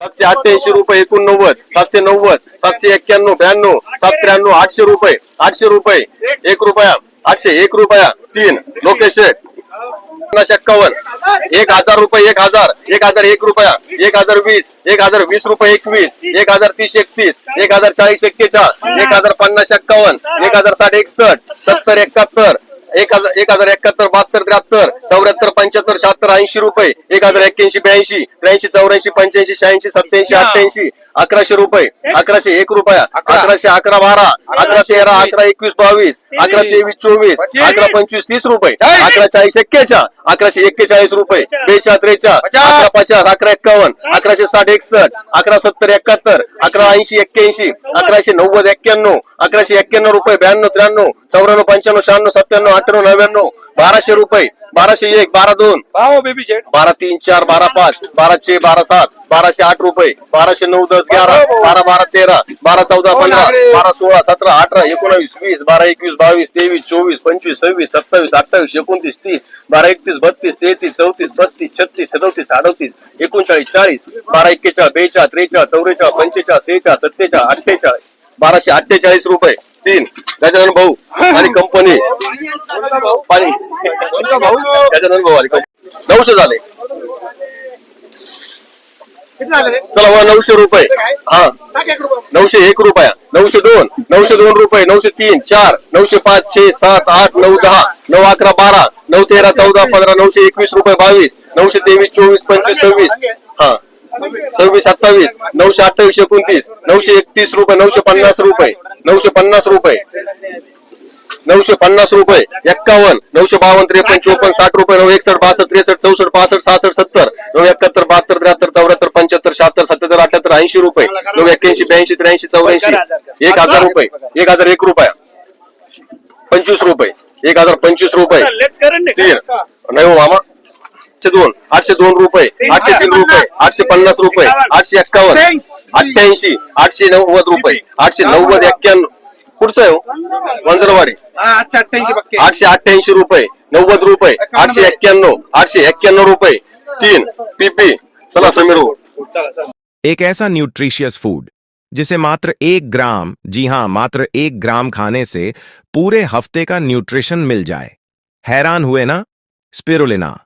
सातशे अठ्ठ्याऐंशी रुपये एकोणनव्वद सातशे नव्वद सातशे एक्क्याण्णव ब्याण्णव सात त्र्याण्णव आठशे रुपये आठशे रुपये एक रुपया आठशे एक रुपया तीन. लोकेश पन्नास एक्कावन्न एक हजार रुपये एक हजार एक हजार एक रुपया एक हजार वीस एक हजार वीस रुपये एकवीस एक हजार तीस एकतीस एक हजार चाळीस एक्केचाळीस एक हजार पन्नास एक्कावन्न एक हजार साठ एकसष्ट सत्तर एकाहत्तर एक हजार एक हजार एकाहत्तर बहात्तर त्र्याहत्तर चौऱ्याहत्तर पंच्याहत्तर शहात्तर ऐंशी रुपये. एक हजार एक्क्याऐंशी ब्याऐंशी त्र्याऐंशी चौऱ्याऐंशी पंच्याऐंशी शहाऐंशी सत्याऐंशी अठ्ठ्याऐंशी अकराशे रुपये. अकराशे एक रुपया. अकराशे अकरा बारा. अकरा तेरा अकरा एकवीस बावीस. अकरा तेवीस चोवीस. अकरा पंचवीस तीस रुपये. अकरा चाळीस एक्केचाळ अकराशे एक्केचाळीस रुपये. बेचाळ त्रेचाळ अकरा पचास अकरा एक्कावन्न. अकराशे साठ एकसष्ट. अकरा सत्तर एकाहत्तर. अकरा ऐंशी एक्क्याऐंशी. अकराशे नव्वद एक्क्याण्णव. अकराशे एक्क्याण्णव रुपये ब्याण्णव त्र्याण्णव. चौऱ्याण्णव पंच्याण्णव शहाण्णव सत्त्याण्णव अठ्ठ्याण्णव नव्याण्णव बाराशे रुपये बाराशे एक बारा दोन. भाव बेबी शेट बारा तीन चार बारा पाच बाराशे बारा सात बाराशे आठ रुपये बाराशे नऊ दस ग्यारा बारा बारा तेरा बारा चौदा पंधरा बारा सोळा सतरा अठरा एकोणावीस वीस बारा एकवीस बावीस तेवीस चोवीस पंचवीस सव्वीस सत्तावीस अठ्ठावीस एकोणतीस तीस बारा एकतीस बत्तीस तेहतीस चौतीस पस्तीस छत्तीस सदोतीस अडतीस एकोणचाळीस चाळीस बारा एक्केचाळ बेचाळ त्रेचाळ चौवेचाळ पंचेचाळ सेहेचाळ सत्तेचाळ अठ्ठेचाळ बाराशे अठ्ठेचाळीस रुपये. तीन. गजानन भाऊ आणि कंपनी पाणी. गजानन भाऊ आणि कंपनी नऊशे झाले. चला वा नऊशे रुपये. हा. नऊशे एक रुपया. नऊशे दोन. नऊशे दोन रुपये. नऊशे तीन. चार. नऊशे पाच छे सात आठ नऊ दहा. नऊ अकरा बारा. नऊ तेरा चौदा पंधरा नऊशे एकवीस रुपये बावीस. नऊशे तेवीस चोवीस पंचवीस सव्वीस. हा. सव्वीस सत्तावीस नऊशे अठ्ठावीस एकोणतीस नऊशे एकतीस रुपये नऊशे पन्नास रुपये नऊशे पन्नास रुपये नऊशे पन्नास रुपये एक्कावन्न नऊशे बावन्न त्रेपन्न चोपन्न साठ रुपये नऊ एकसष्ट बासष्ट त्रेसष्ट चौसष्ट पासष्ट सहासष्ट सत्तर नऊ एकाहत्तर बहात्तर त्र्याहत्तर चौऱ्याहत्तर पंच्याहत्तर शहात्तर सत्याहत्तर अठ्याहत्तर ऐंशी रुपये नऊ एक्क्याऐंशी ब्याऐंशी त्र्याऐंशी चौऱ्याऐंशी एक हजार रुपये एक हजार एक रुपया पंचवीस रुपये एक हजार पंचवीस रुपये तीन. नाही हो मामा. आठशे दोन आठशे दोन रुपये आठशे तीन रुपये आठशे पन्नास रुपये आठशे एक्कावन्न अठ्ठ्याऐंशी आठशे नव्वद रुपये आठशे नव्वद एक्क्याण्णव. पुढचं आहे वंजरवाडी. आठशे अठ्ठ्याऐंशी रुपये नव्वद रुपये आठशे एक्क्याण्णव आठशे एक्क्याण्णव रुपये तीन पीपी चला समीर एक ऐसा न्यूट्रिशियस फ़ूड जिसे मात्र एक ग्राम जी हाँ मात्र एक ग्राम खाने से पूरे हफ़्ते का न्यूट्रिशन मिल जाए। हैरान हुए ना? स्पिरुलिना।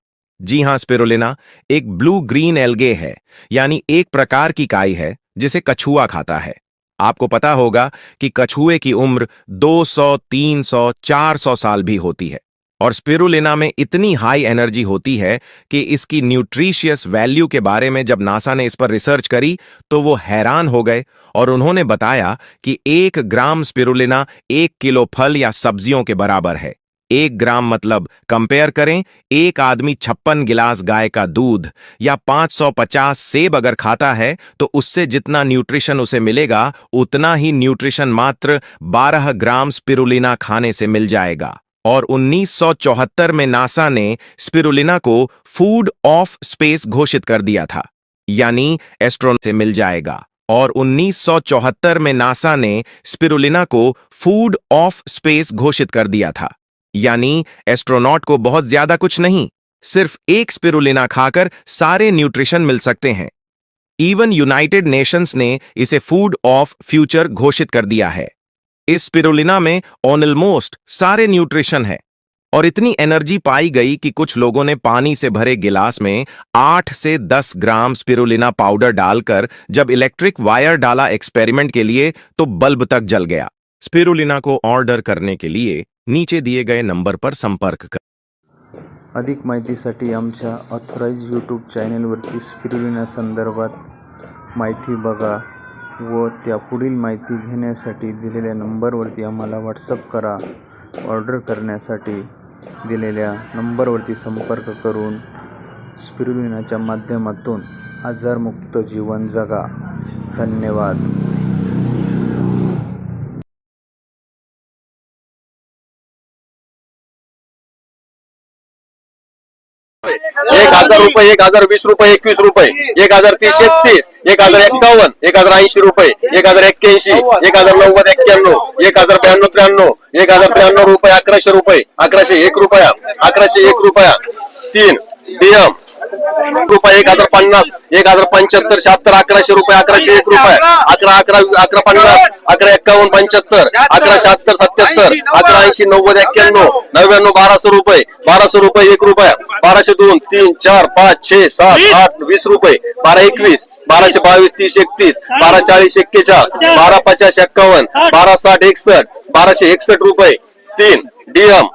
जी हाँ स्पिरुलिना एक ब्लू ग्रीन एल्गे है यानी एक प्रकार की काई है जिसे कछुआ खाता है। आपको पता होगा कि कछुए की उम्र 200, 300, 400 साल भी होती है और स्पिरुलिना में इतनी हाई एनर्जी होती है कि इसकी न्यूट्रिशियस वैल्यू के बारे में जब नासा ने इस पर रिसर्च करी तो वो हैरान हो गए और उन्होंने बताया कि एक ग्राम स्पिरुलिना एक किलो फल या सब्जियों के बराबर है। एक ग्राम मतलब कंपेयर करें, एक आदमी छप्पन गिलास गाय का दूध या 550 सेब अगर खाता है तो उससे जितना न्यूट्रिशन उसे मिलेगा, उतना ही न्यूट्रिशन मात्र 12 ग्राम स्पिरुलिना खाने से मिल जाएगा। और 1974 में नासा ने स्पिरुलिना को फ़ूड ऑफ़ स्पेस घोषित कर दिया था, यानी एस्ट्रोन से मिल जाएगा। और 1974 में नासा ने स्पिरुलिना को फ़ूड ऑफ़ स्पेस घोषित कर दिया था। यानी एस्ट्रोनॉट को बहुत ज़्यादा कुछ नहीं, सिर्फ़ एक स्पिरुलिना खाकर सारे न्यूट्रिशन मिल सकते हैं। इवन यूनाइटेड नेशंस ने इसे फ़ूड ऑफ़ फ्यूचर घोषित कर दिया है। इस स्पिरुलिना में ऑनलमोस्ट सारे न्यूट्रिशन है और इतनी एनर्जी पाई गई कि कुछ लोगों ने पानी से भरे गिलास में 8 से 10 ग्राम स्पिरुलिना पाउडर डालकर जब इलेक्ट्रिक वायर डाला एक्सपेरिमेंट के लिए तो बल्ब तक जल गया। स्पिरुलिना को ऑर्डर करने के लिए नीचे दिए गए नंबर पर संपर्क कर। अधिक माहितीसाठी आमच्या ऑथराइज यूट्यूब चॅनेलवरती स्पिरुलिना संदर्भात माहिती बघा व त्या पुढील माहिती घेण्यासाठी दिलेल्या नंबरवरती आम्हाला व्हॉट्सअप करा. ऑर्डर करण्यासाठी दिलेल्या नंबरवरती संपर्क करून स्पिरुलिनाच्या माध्यमातून आजारमुक्त जीवन जगा. धन्यवाद. एक हजार रुपये एक हजार वीस रुपये एकवीस रुपये. एक हजार तीस. एक हजार एक्कावन्न. एक हजार ऐंशी रुपये. एक हजार एक्क्याऐंशी. एक हजार नव्वद एक्क्याण्णव. एक हजार ब्याण्णव त्र्याण्णव. एक हजार त्र्याण्णव रुपये अकराशे रुपये. अकराशे एक रुपया. अकराशे एक रुपया. तीन. डीएम रुपये एक हजार पन्नास एक हजार पंच्याहत्तर शहात्तर अकराशे रुपये अकराशे एक रुपये अकरा अकरा अकरा पन्नास अकरा एक्कावन्न पंच्याहत्तर अकरा शहात्तर सत्याहत्तर अकरा ऐंशी नव्वद एक्क्याण्णव नव्याण्णव बाराशे रुपये बाराशे रुपये एक रुपया बाराशे दोन तीन चार पाच छे सात आठ वीस रुपये बारा एकवीस बाराशे बावीस तीस एकतीस बारा चाळीस एक्केचाळ बारा पचास एक्कावन्न बारा साठ एकसष्ट बाराशे एकसष्ट रुपये तीन डीएम.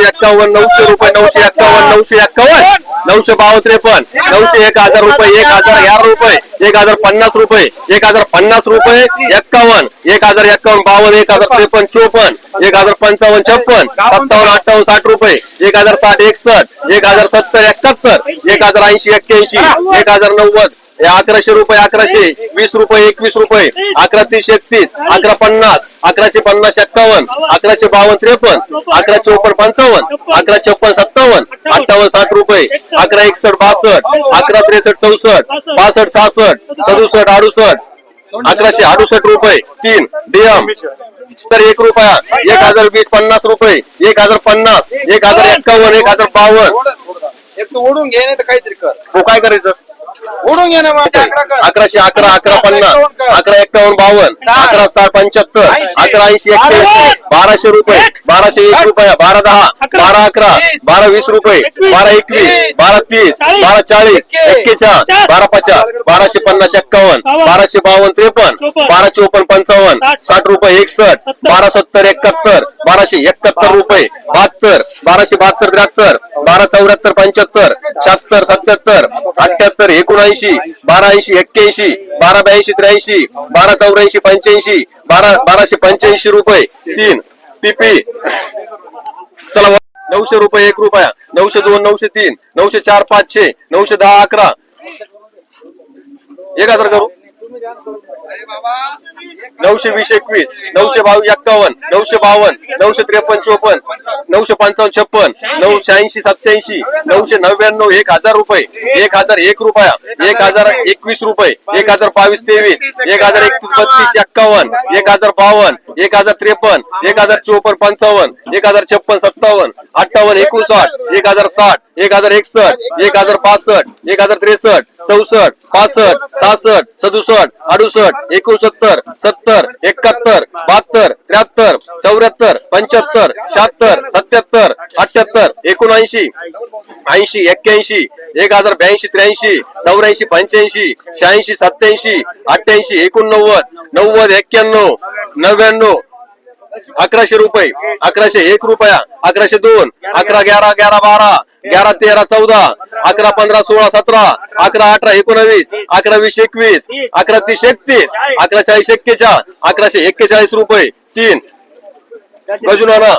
नऊशे एक्कावन्न नऊशे रुपये नऊशे एक्कावन्न नऊशे एक्कावन्न नऊशे बावन्न त्रेपन्न नऊशे एक हजार रुपये एक हजार ग्यारह रुपये एक हजार पन्नास रुपये एक हजार पन्नास रुपये एक्कावन्न एक हजार एक्कावन्न बावन्न एक हजार त्रेपन्न चोपन्न एक हजार पंचावन्न छप्पन सत्तावन्न अठ्ठावन्न साठ रुपये एक हजार साठ एकसष्ट एक हजार सत्तर एकाहत्तर एक हजार ऐंशी एक्क्याऐंशी एक हजार नव्वद हे अकराशे रुपये अकराशे वीस रुपये एकवीस रुपये अकरा तीस एकतीस अकरा पन्नास अकराशे पन्नास एक्कावन्न अकराशे बावन्न त्रेपन्न अकरा चौपन्न पंचावन्न अकरा छप्पन सत्तावन्न अठ्ठावन्न साठ रुपये अकरा एकसष्ट बासष्ट अकरा त्रेसष्ट चौसष्ट बासष्ट सहासष्ट सदुसष्ट अडुसष्ट अकराशे अडुसष्ट रुपये तीन डीएम. तर एक रुपया एक हजार वीस पन्नास रुपये एक हजार पन्नास एक हजार एक्कावन्न एक हजार बावन्न. एक तू ओढून घे नाही तर काहीतरी कर. हो काय करायचं? ओढून घे ना मग अकरा कर. अकराशे अकरा अकरा पन्नास अकरा एक्कावन्न बावन्न अकरा साठ पंच्याहत्तर अकरा ऐंशी एक्क्याऐंशी बाराशे रुपये बाराशे एक रुपया बारा दहा बारा अकरा बारा वीस रुपये बारा एकवीस बारा तीस बारा चाळीस एक्केचाळ बारा पचास बाराशे पन्नास एक्कावन्न बाराशे बावन्न त्रेपन्न बारा चोपन्न पंचावन्न साठ. रुपये एकसष्ट बारा सत्तर एकाहत्तर बाराशे एकाहत्तर रुपये बहात्तर बाराशे बहात्तर त्र्याहत्तर बारा चौऱ्याहत्तर पंच्याहत्तर शहात्तर सत्याहत्तर अठ्याहत्तर एकोणऐंशी बारा ऐंशी एक्क्याऐंशी बारा ब्याऐंशी त्र्याऐंशी बारा चौऱ्याऐंशी पंच्याऐंशी बारा बाराशे पंच्याऐंशी रुपये. तीन पीपी चला नऊशे रुपये एक रुपया. नऊशे दोन नऊशे तीन नऊशे चार पाचशे नऊशे दहा अकरा. एक हजार करू. नऊशे वीस एकवीस नऊशे बावीस एक्कावन्न नऊशे बावन्न नऊशे त्रेपन्न चोपन्न नऊशे पंचावन्न छप्पन नऊशे ऐंशी सत्याऐंशी नऊशे नव्याण्णव एक हजार रुपये एक हजार एक रुपया एक हजार एकवीस रुपये एक हजार बावीस तेवीस एक हजार एकतीस बत्तीस एक्कावन्न एक हजार बावन्न एक हजार त्रेपन्न एक हजार चोपन्न पंचावन्न एक हजार छप्पन सत्तावन्न अठ्ठावन्न एकोणसाठ एक हजार साठ एक हजार एकसष्ट एक हजार पासष्ट एक हजार त्रेसष्ट चौसष्ट पासष्ट सहासष्ट सदुसष्ट अडुसष्ट एकोणसत्तर सत्तर एकाहत्तर बहात्तर त्र्याहत्तर चौऱ्याहत्तर पंच्याहत्तर शहात्तर सत्याहत्तर अठ्याहत्तर एकोणऐंशी ऐंशी एक्क्याऐंशी एक हजार ब्याऐंशी त्र्याऐंशी चौऱ्याऐंशी पंच्याऐंशी शहाऐंशी सत्याऐंशी अठ्ठ्याऐंशी एकोणनव्वद नव्वद एक्क्याण्णव नव्याण्णव अकराशे रुपये अकराशे एक रुपया अकराशे दोन अकरा ग्यारा ग्यारा बारा ग्यारा तेरा चौदा अकरा पंधरा सोळा सतरा अकरा अठरा एकोणवीस अकरा वीस एकवीस अकरा तीस एकतीस अकरा चाळीस एक्केचाळ अकराशे एक्केचाळीस रुपये तीन. गजुनाना